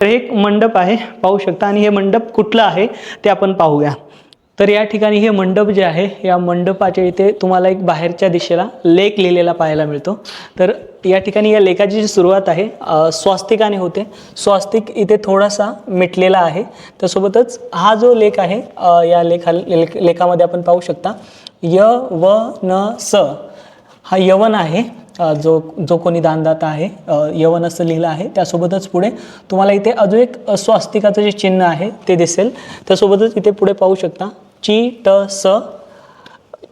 तर हे एक मंडप आहे पाहू शकता. आणि हे मंडप कुठलं आहे ते आपण पाहूया. तर या ठिकाणी हे मंडप जे आहे या मंडपाच्या इथे तुम्हाला एक बाहेरच्या दिशेला लेख लिहिलेला पाहायला मिळतो. तर या ठिकाणी या लेखाची जी सुरुवात आहे स्वास्तिकाने होते. स्वास्तिक इथे थोडासा मिटलेला आहे. त्यासोबतच हा जो लेख आहे या लेखा लेख लेखामध्ये आपण पाहू शकता. य व न स हा यवन आहे. जो जो कोणी दानदाता आहे यवन असं लिहिलं आहे त्यासोबतच पुढे तुम्हाला इथे अजून एक स्वास्तिकाचं जे चिन्ह आहे ते दिसेल. त्यासोबतच इथे पुढे पाहू शकता ची ट स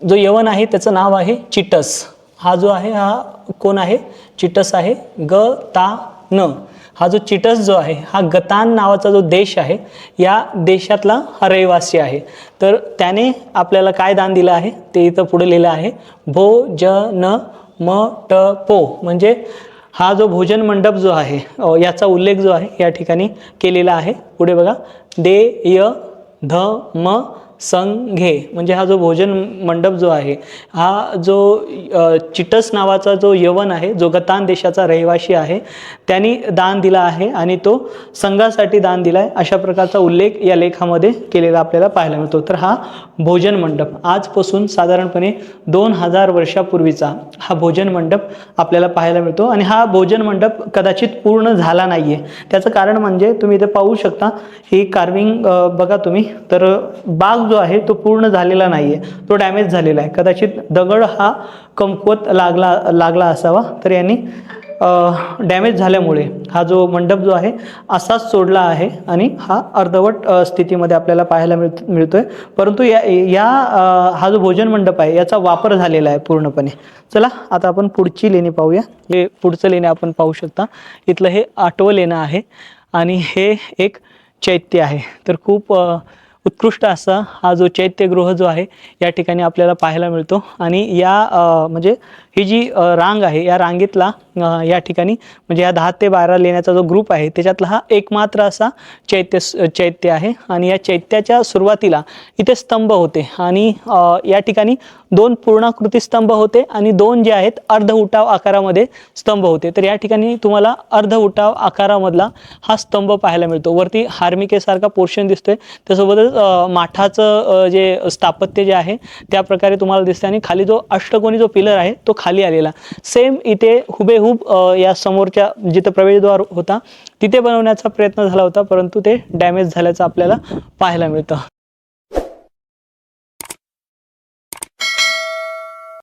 जो यवन आहे त्याचं नाव आहे चिटस. हा जो आहे हा कोण आहे? चिटस आहे. ग ता न हा जो चिटस जो आहे हा गतान नावाचा जो देश आहे या देशातला हा रहिवासी आहे. तर त्याने आपल्याला काय दान दिलं आहे? ते इथं पुढे लिहिलं आहे. भो ज न म ट पो म्हणजे हा जो भोजन मंडप जो आहे याचा उल्लेख जो आहे या ठिकाणी केलेला आहे. पुढे बघा. दे य ध म संघे म्हणजे हा जो भोजन मंडप जो आहे हा जो चिटस नावाचा जो यवन आहे जो गतान देशाचा रहिवासी आहे त्यांनी दान दिला आहे आणि तो संघासाठी दान दिला आहे अशा प्रकारचा उल्लेख या लेखामध्ये केलेला आपल्याला पाहायला मिळतो. तर हा भोजन मंडप आजपासून साधारणपणे दोन हजार वर्षापूर्वीचा हा भोजन मंडप आपल्याला पाहायला मिळतो. आणि हा भोजन मंडप कदाचित पूर्ण झाला नाही आहे त्याचं कारण म्हणजे तुम्ही इथे पाहू शकता ही कार्विंग बघा तुम्ही तर बाग जो आहे तो पूर्ण झालेला नाही आहे तो डॅमेज झालेला आहे. कदाचित दगड हा कमकुवत लागला लागला असावा. तर यांनी डॅमेज झाल्यामुळे हा जो मंडप जो आहे असाच सोडला आहे आणि हा अर्धवट स्थितीमध्ये आपल्याला पाहायला मिळत मिळतोय. परंतु या या हा जो भोजन मंडप आहे याचा वापर झालेला आहे पूर्णपणे. चला आता आपण पुढची लेणी पाहूया. हे पुढचं लेणी आपण पाहू शकता. इथलं हे आठवं लेणं आहे आणि हे एक चैत्य आहे. तर खूप उत्कृष्ट असा हा जो चैत्यगृह जो आहे या ठिकाणी आपल्याला पाहायला मिळतो. आणि या म्हणजे ही जी रांग आहे या रांगेतला या ठिकाणी म्हणजे या दहा ते बारा लेण्याचा जो ग्रुप आहे त्याच्यातला हा एकमात्र असा चैत्य चैत्य आहे. आणि या चैत्याच्या सुरुवातीला इथे स्तंभ होते. आणि या ठिकाणी दोन पूर्णाकृती स्तंभ होते आणि दोन जे आहेत अर्ध उठाव आकारामध्ये स्तंभ होते. तर या ठिकाणी तुम्हाला अर्ध उठाव आकारामधला हा स्तंभ पाहायला मिळतो. वरती हार्मिकेसारखा पोर्शन दिसतोय. त्यासोबतच माठाचं जे स्थापत्य जे आहे त्या प्रकारे तुम्हाला दिसते आणि खाली जो अष्टकोनी जो पिलर आहे तो खाली खाली आलेला. सेम इथे हुबेहूब या समोरच्या जिथं प्रवेशद्वार होता तिथे बनवण्याचा प्रयत्न झाला होता परंतु ते डॅमेज झाल्याचं आपल्याला पाहायला मिळतं.